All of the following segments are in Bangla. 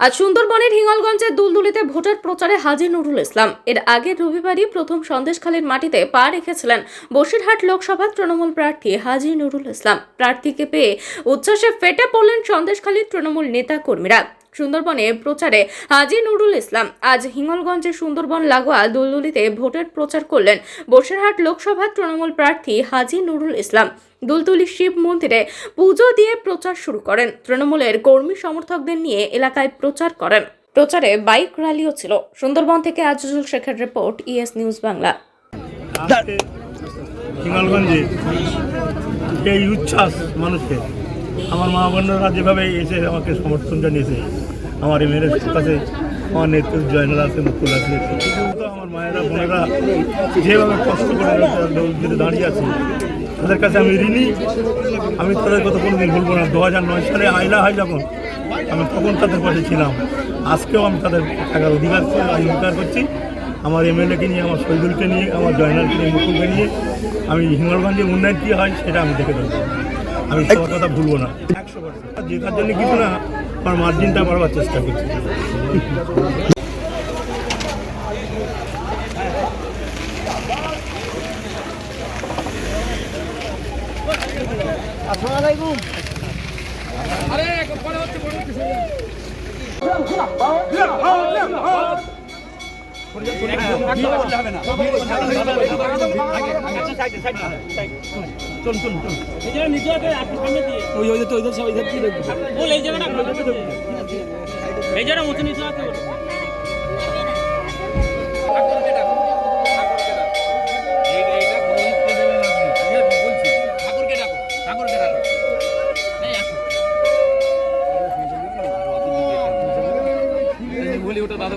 আজ সুন্দরবনের হিঙ্গলগঞ্জের দুলদুলিতে ভোটার প্রচারে হাজির নুরুল ইসলাম। এর আগে রবিবারই প্রথম সন্দেশখালীর মাটিতে পা রেখেছিলেন বসিরহাট লোকসভা তৃণমূল প্রার্থী হাজি নুরুল ইসলাম। প্রার্থীকে পেয়ে উচ্ছ্বাসে ফেটে পড়লেন সন্দেশখালীর তৃণমূল নেতা কর্মীরা সুন্দরবনে প্রচারে হাজি নুরুল ইসলাম। আজ হিঙ্গলগঞ্জের সুন্দরবন লাগোয়া দুলদুলিতে ভোটের প্রচার করলেন বসিরহাট লোকসভা তৃণমূল প্রার্থী হাজি নুরুল ইসলাম। দুলতুলি শিব মন্দিরে পুজো দিয়ে প্রচার শুরু করেন। তৃণমূলের কর্মী সমর্থকদের নিয়ে এলাকায় প্রচার করেন। প্রচারে বাইক র্যালিও ছিল। সুন্দরবন থেকে আজিজুল শেখের রিপোর্ট, ইএস নিউজ বাংলা। এই উচ্ছ্বাস মানুষের আমার মা বোনেরা যেভাবে এসে আমাকে সমর্থন জানিয়েছে আমার এমএলএর কাছে আমার নেতৃত্ব জয়নাল আছে, মুকুল আছে। আমার মায়েরা, বোনেরা যেভাবে কষ্ট করে দৌড়ে দাঁড়িয়ে আছে, তাদের কাছে আমি ঋণী। আমি তাদের কথা কোনোদিন ভুলবো না। দু হাজার নয় সালে আইলা হয় যখন, আমি তখন তাদের পাশে ছিলাম। আজকেও আমি তাদের থাকার অধিকার অধিকার করছি। আমার এমএলএকে নিয়ে, আমার শহীদুলকে নিয়ে, আমার জয়নালকে নিয়ে, মুকুলকে নিয়ে আমি হিঙ্গলগঞ্জের উন্নয়ন কী হয় সেটা আমি দেখে দেবো। আমি সবার কথা ভুলবো না। জেতার জন্য কিছু না আমার মার্জিনটা বাড়াবার চেষ্টা করছি। চলুন চলুন চলুন ওই ওই তো ওইদের এই বলি ওটা দাদা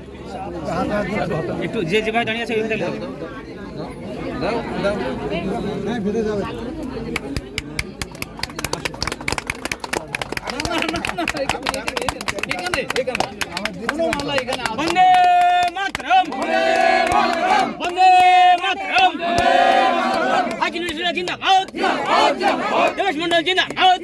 একটু যে যেভাবে দাঁড়িয়ে আছে ওইভাবে। বন্দে মাতরম। বন্দে মাতরম। নজরুল্লাহ জিন্দাবাদ। দেবেশ মন্ডল জিন্দাবাদ।